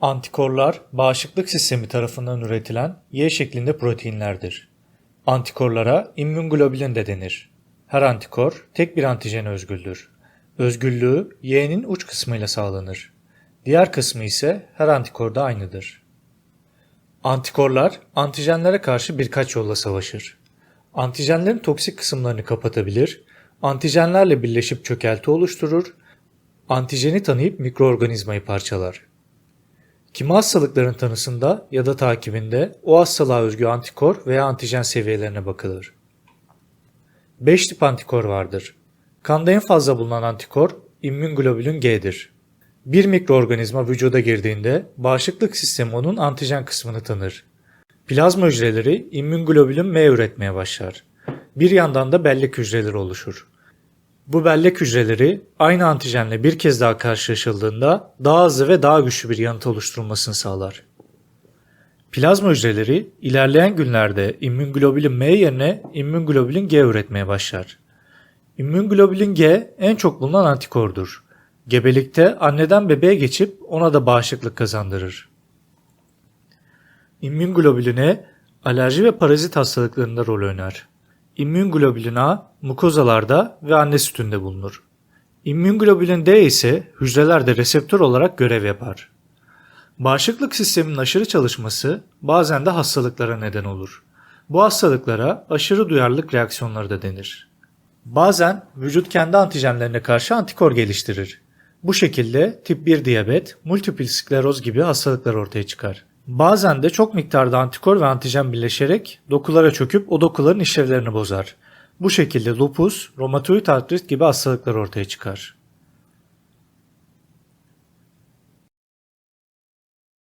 Antikorlar, bağışıklık sistemi tarafından üretilen Y şeklinde proteinlerdir. Antikorlara immünoglobulin de denir. Her antikor tek bir antijene özgüldür. Özgüllüğü Y'nin uç kısmıyla sağlanır. Diğer kısmı ise her antikorda aynıdır. Antikorlar antijenlere karşı birkaç yolla savaşır. Antijenlerin toksik kısımlarını kapatabilir, antijenlerle birleşip çökelti oluşturur, antijeni tanıyıp mikroorganizmayı parçalar. Kimi hastalıkların tanısında ya da takibinde o hastalığa özgü antikor veya antijen seviyelerine bakılır. 5 tip antikor vardır. Kanda en fazla bulunan antikor immünoglobulin G'dir. Bir mikroorganizma vücuda girdiğinde bağışıklık sistemi onun antijen kısmını tanır. Plazma hücreleri immünoglobulin M üretmeye başlar. Bir yandan da bellek hücreleri oluşur. Bu bellek hücreleri aynı antijenle bir kez daha karşılaşıldığında daha hızlı ve daha güçlü bir yanıt oluşturulmasını sağlar. Plazma hücreleri ilerleyen günlerde immünoglobulin M yerine immünoglobulin G üretmeye başlar. İmmünoglobulin G en çok bulunan antikordur. Gebelikte anneden bebeğe geçip ona da bağışıklık kazandırır. İmmünoglobulin E alerji ve parazit hastalıklarında rol oynar. İmmünoglobulin A mukozalarda ve anne sütünde bulunur. İmmünoglobulin D ise hücrelerde reseptör olarak görev yapar. Bağışıklık sisteminin aşırı çalışması bazen de hastalıklara neden olur. Bu hastalıklara aşırı duyarlılık reaksiyonları da denir. Bazen vücut kendi antijenlerine karşı antikor geliştirir. Bu şekilde tip 1 diyabet, multiple skleroz gibi hastalıklar ortaya çıkar. Bazen de çok miktarda antikor ve antijen birleşerek dokulara çöküp o dokuların işlevlerini bozar. Bu şekilde lupus, romatoid artrit gibi hastalıklar ortaya çıkar.